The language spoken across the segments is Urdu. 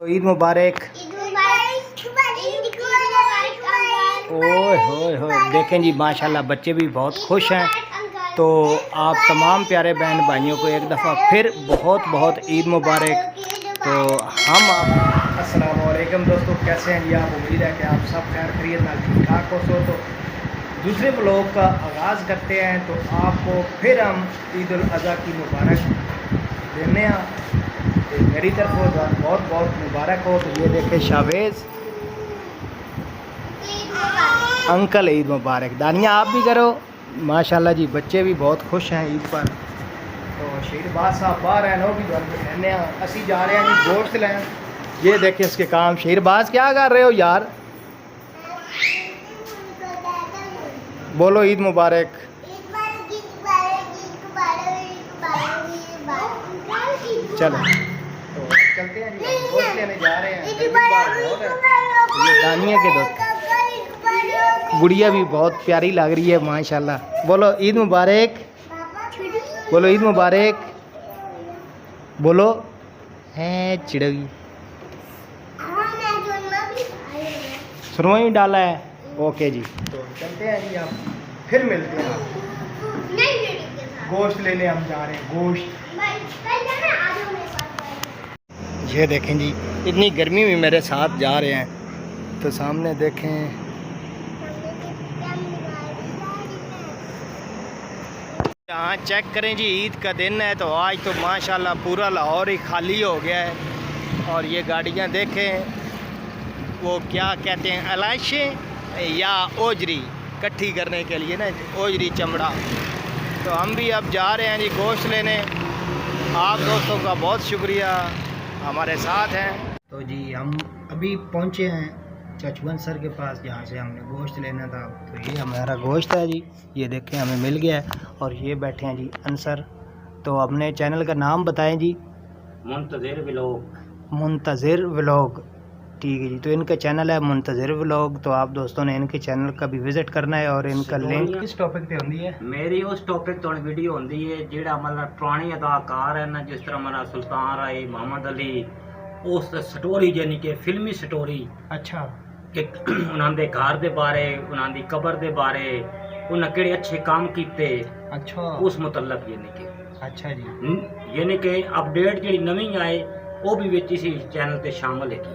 تو عید مبارک۔ اوئے ہوئے ہوئے۔ دیکھیں جی ماشاءاللہ بچے بھی بہت خوش ہیں۔ تو آپ تمام پیارے بہن بھائیوں کو ایک دفعہ پھر بہت بہت عید مبارک۔ تو ہم آپ السلام علیکم دوستو کیسے ہیں؟ جی آپ امید ہے کہ آپ سب خیر خرید نال ٹھیک ٹھاک ہو سو تو دوسرے بلاگ کا آغاز کرتے ہیں۔ تو آپ کو پھر ہم عید الاضحیٰ کی مبارک دینے ہیں۔ تو میری طرف ہو بہت بہت مبارک ہو۔ تو یہ دیکھیں شاویز۔ انکل عید مبارک۔ دانیہ، آپ بھی کرو۔ ماشاءاللہ جی بچے بھی بہت خوش ہیں عید پر۔ تو شہید باز صاحب باہر ہیں وہ بھی گھر پہ رہنے ہیں۔ اسی جا رہے ہیں جی گوشت لیں۔ یہ دیکھیں اس کے کام۔ شہید باز کیا کر رہے ہو یار؟ بولو، عید مبارک۔ چلو تو اب چلتے ہیں جی ہم گوشت لینے جا رہے ہیں گرمی باہر بہت ہے یہ دانیہ کے دو گڑیا بھی بہت پیاری لگ رہی ہے ماشاءاللہ بولو عید مبارک بولو عید مبارک بولو ہے چڑوی سرمئی ڈالا ہے اوکے جی تو چلتے ہیں جی ہم پھر ملتے ہیں آپ گوشت لینے ہم جا رہے ہیں گوشت یہ دیکھیں جی اتنی گرمی میں میرے ساتھ جا رہے ہیں۔ تو سامنے دیکھیں۔ یہاں چیک کریں جی عید کا دن ہے تو آج تو ماشاءاللہ پورا لاہور ہی خالی ہو گیا ہے۔ اور یہ گاڑیاں دیکھیں، وہ کیا کہتے ہیں علائشیں یا اوجری؟ کٹھی کرنے کے لیے نا، اوجری چمڑا۔ تو ہم بھی اب جا رہے ہیں جی گوشت لینے۔ آپ دوستوں کا بہت شکریہ۔ ہمارے ساتھ ہیں۔ تو جی ہم ابھی پہنچے ہیں چچون سر کے پاس جہاں سے ہم نے گوشت لینا تھا۔ تو یہ ہمارا گوشت ہے جی یہ دیکھیں ہمیں مل گیا ہے۔ اور یہ بیٹھے ہیں جی انصر۔ تو اپنے چینل کا نام بتائیں جی۔ منتظر بلوگ منتظر ولاگ ٹھیک ہے جی۔ تو ان کا چینل ہے منتظر ولاگ تو آپ دوستوں نے ان کے چینل کا بھی وزٹ کرنا ہے اور ان کا لنک کس ٹاپک پہ ہوندی ہے؟ میری اس ٹاپک تو ویڈیو ہوندی ہے جیڑا مطلب پرانی اداکار ہے نا جس طرح ہمارا سلطان رائے محمد علی اس سٹوری یعنی کہ فلمی سٹوری اچھا۔ کہ انہاں دے گھر دے بارے انہاں دی قبر دے بارے انہاں کیڑے اچھے کام کیتے اچھا۔ اس متعلق یعنی کہ۔ اچھا جی۔ یعنی کہ اپ اپڈیٹ جڑی نویں آئے وہ بھی وچ اسی چینل تے شامل ہے کی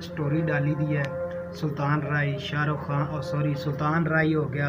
ਸਟੋਰੀ ਡਾਲੀ ਦੀ ਹੈ। ਸੁਲਤਾਨ ਰਾਏ ਸ਼ਾਹਰੁਖ ਖਾਨ ਔਰ ਸੌਰੀ ਸੁਲਤਾਨ ਰਾਏ ਹੋ ਗਿਆ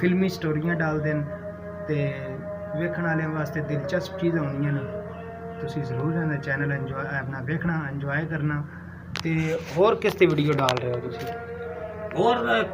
ਫਿਲਮੀ ਸਟੋਰੀਆਂ ਡਾਲ ਦੇਣ। ਤੇ ਵੇਖਣ ਵਾਲਿਆਂ ਵਾਸਤੇ ਦਿਲਚਸਪ ਚੀਜ਼ਾਂ ਹੋਣੀਆਂ ਨੇ। ਤੁਸੀਂ ਜ਼ਰੂਰ ਇਹਨਾਂ ਚੈਨਲ ਇੰਜੋਏ ਆਪਣਾ ਵੇਖਣਾ ਇੰਜੋਏ ਕਰਨਾ। ਤੇ ਹੋਰ ਕਿਸ ਤੇ ਵੀਡੀਓ ਡਾਲ ਰਹੇ ਹੋ ਤੁਸੀਂ? ਹੋਰ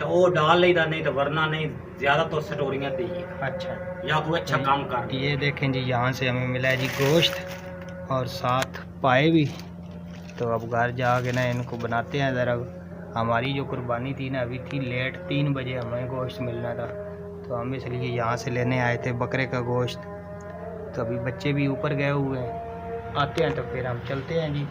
تو وہ ڈال نہیں نہیں تو ورنہ نہیں زیادہ تو سٹوریاں تھی اچھا یا کوئی اچھا کام کر یہ دیکھیں جی یہاں سے ہمیں ملا ہے جی گوشت اور ساتھ پائے بھی تو اب گھر جا کے نا ان کو بناتے ہیں ذرا ہماری جو قربانی تھی نا ابھی تھی لیٹ تین بجے ہمیں گوشت ملنا تھا تو ہم اس لیے یہاں سے لینے آئے تھے بکرے کا گوشت تو ابھی بچے بھی اوپر گئے ہوئے ہیں آتے ہیں تو پھر ہم چلتے ہیں جی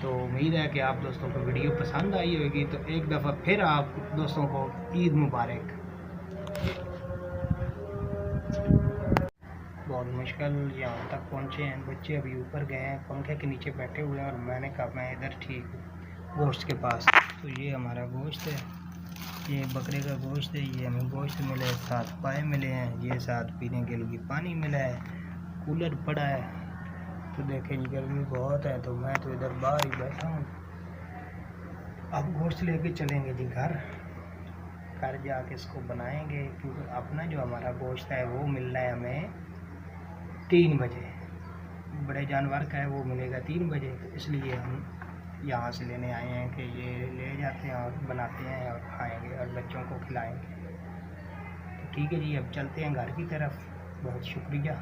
تو امید ہے کہ آپ دوستوں کو ویڈیو پسند آئی ہوگی۔ تو ایک دفعہ پھر آپ دوستوں کو عید مبارک۔ بہت مشکل یہاں تک پہنچے ہیں۔ بچے ابھی اوپر گئے ہیں، پنکھے کے نیچے بیٹھے ہوئے ہیں اور میں نے کہا میں ادھر ٹھیک ہوں، گوشت کے پاس۔ تو یہ ہمارا گوشت ہے۔ یہ بکرے کا گوشت ہے، یہ ہمیں گوشت ملے، ساتھ پائے ملے ہیں۔ یہ ساتھ پینے کے لیے پانی ملا ہے۔ کولر پڑا ہے۔ تو دیکھیں جی گرمی بہت ہے تو میں تو ادھر باہر ہی بیٹھا ہوں۔ اب گوشت لے کے چلیں گے جی گھر۔ گھر جا کے اس کو بنائیں گے کیونکہ اپنا جو ہمارا گوشت ہے وہ ملنا ہے ہمیں تین بجے۔ بڑے جانور کا ہے وہ ملے گا تین بجے۔ تو اس لیے ہم یہاں سے لینے آئے ہیں کہ یہ لے جاتے ہیں اور بناتے ہیں اور کھائیں گے اور بچوں کو کھلائیں گے۔ تو ٹھیک ہے جی اب چلتے ہیں گھر کی طرف۔ بہت شکریہ۔